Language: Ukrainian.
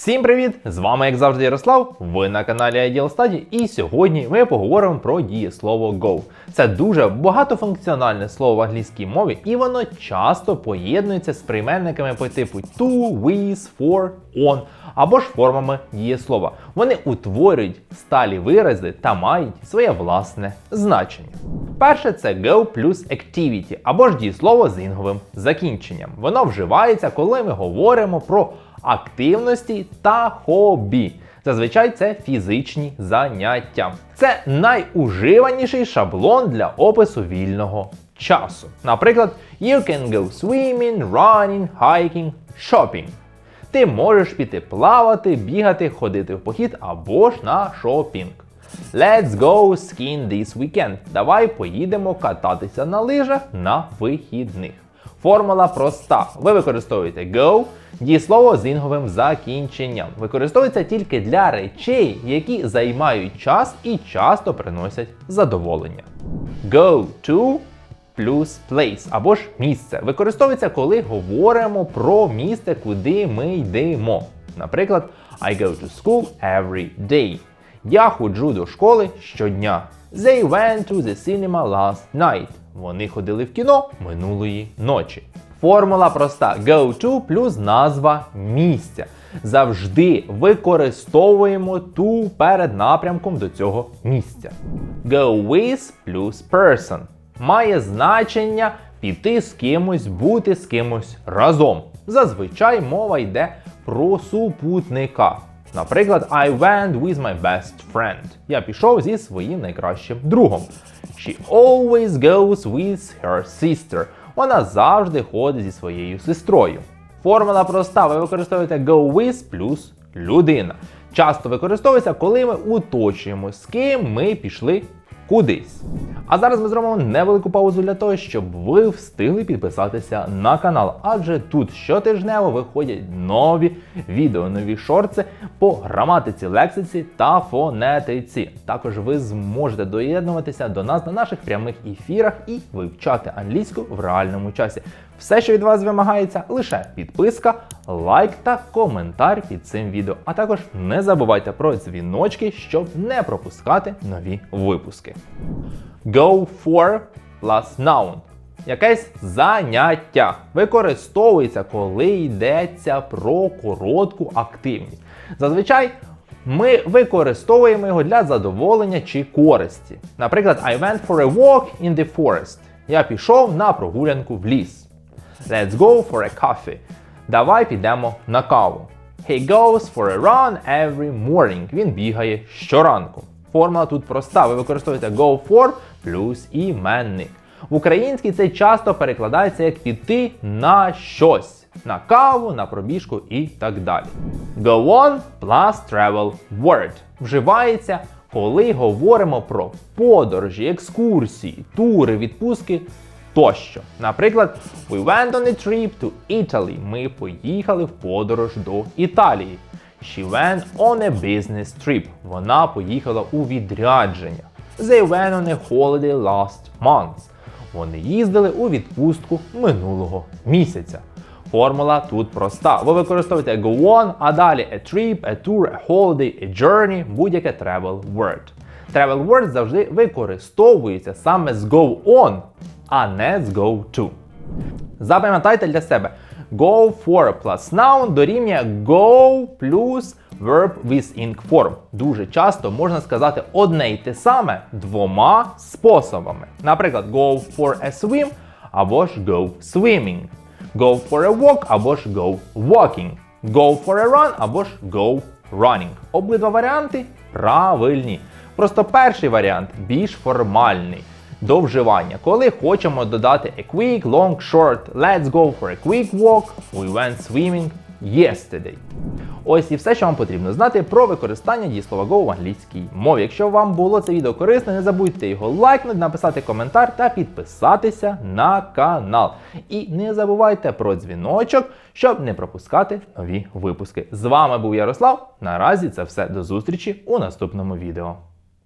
Всім привіт! З вами, як завжди, Ярослав. Ви на каналі Ideal Study, і сьогодні ми поговоримо про дієслово go. Це дуже багатофункціональне слово в англійській мові, і воно часто поєднується з прийменниками по типу to, with, for, on або ж формами дієслова. Вони утворюють сталі вирази та мають своє власне значення. Перше це go плюс activity або ж дієслово з інговим закінченням. Воно вживається, коли ми говоримо про активності та хобі. Зазвичай це фізичні заняття. Це найуживаніший шаблон для опису вільного часу. Наприклад, you can go swimming, running, hiking, shopping. Ти можеш піти плавати, бігати, ходити в похід або ж на шопінг. Let's go skiing this weekend. Давай поїдемо кататися на лижах на вихідних. Формула проста. Ви використовуєте go, дієслово з інговим закінченням. Використовується тільки для речей, які займають час і часто приносять задоволення. Go to плюс place або ж місце. Використовується, коли говоримо про місце, куди ми йдемо. Наприклад, I go to school every day. Я ходжу до школи щодня. They went to the cinema last night. Вони ходили в кіно минулої ночі. Формула проста: go to плюс назва місця. Завжди використовуємо to перед напрямком до цього місця. Go with плюс person має значення піти з кимось, бути з кимось разом. Зазвичай мова йде про супутника. Наприклад, I went with my best friend. Я пішов зі своїм найкращим другом. She always goes with her sister. Вона завжди ходить зі своєю сестрою. Формула проста, ви використовуєте go with плюс людина. Часто використовується, коли ми уточуємо, з ким ми пішли кудись. А зараз ми зробимо невелику паузу для того, щоб ви встигли підписатися на канал, адже тут щотижнево виходять нові відео, нові шорти по граматиці, лексиці та фонетиці. Також ви зможете доєднуватися до нас на наших прямих ефірах і вивчати англійську в реальному часі. Все, що від вас вимагається, лише підписка, лайк та коментар під цим відео. А також не забувайте про дзвіночки, щоб не пропускати нові випуски. Go for plus noun. Якесь заняття використовується, коли йдеться про коротку активність. Зазвичай ми використовуємо його для задоволення чи користі. Наприклад, I went for a walk in the forest. Я пішов на прогулянку в ліс. Let's go for a coffee. Давай підемо на каву. He goes for a run every morning. Він бігає щоранку. Формула тут проста. Ви використовуєте go for плюс іменник. В українській це часто перекладається як піти на щось. На каву, на пробіжку і так далі. Go on plus travel word. Вживається, коли говоримо про подорожі, екскурсії, тури, відпустки тощо. Наприклад, we went on a trip to Italy. Ми поїхали в подорож до Італії. She went on a business trip. Вона поїхала у відрядження. They went on a holiday last month. Вони їздили у відпустку минулого місяця. Формула тут проста. Ви використовуєте go on, а далі a trip, a tour, a holiday, a journey, будь-яке travel word. Travel word завжди використовується саме з go on, а не з go to. Запам'ятайте для себе. Go for plus noun дорівнює go плюс verb with ing form. Дуже часто можна сказати одне й те саме двома способами. Наприклад, go for a swim або ж go swimming. Go for a walk або ж go walking. Go for a run або ж go running. Обидва варіанти правильні. Просто перший варіант більш формальний до вживання. Коли хочемо додати a quick, long, short, let's go for a quick walk, we went swimming yesterday. Ось і все, що вам потрібно знати про використання дієслова go в англійській мові. Якщо вам було це відео корисне, не забудьте його лайкнути, написати коментар та підписатися на канал. І не забувайте про дзвіночок, щоб не пропускати нові випуски. З вами був Ярослав. Наразі це все до зустрічі у наступному відео.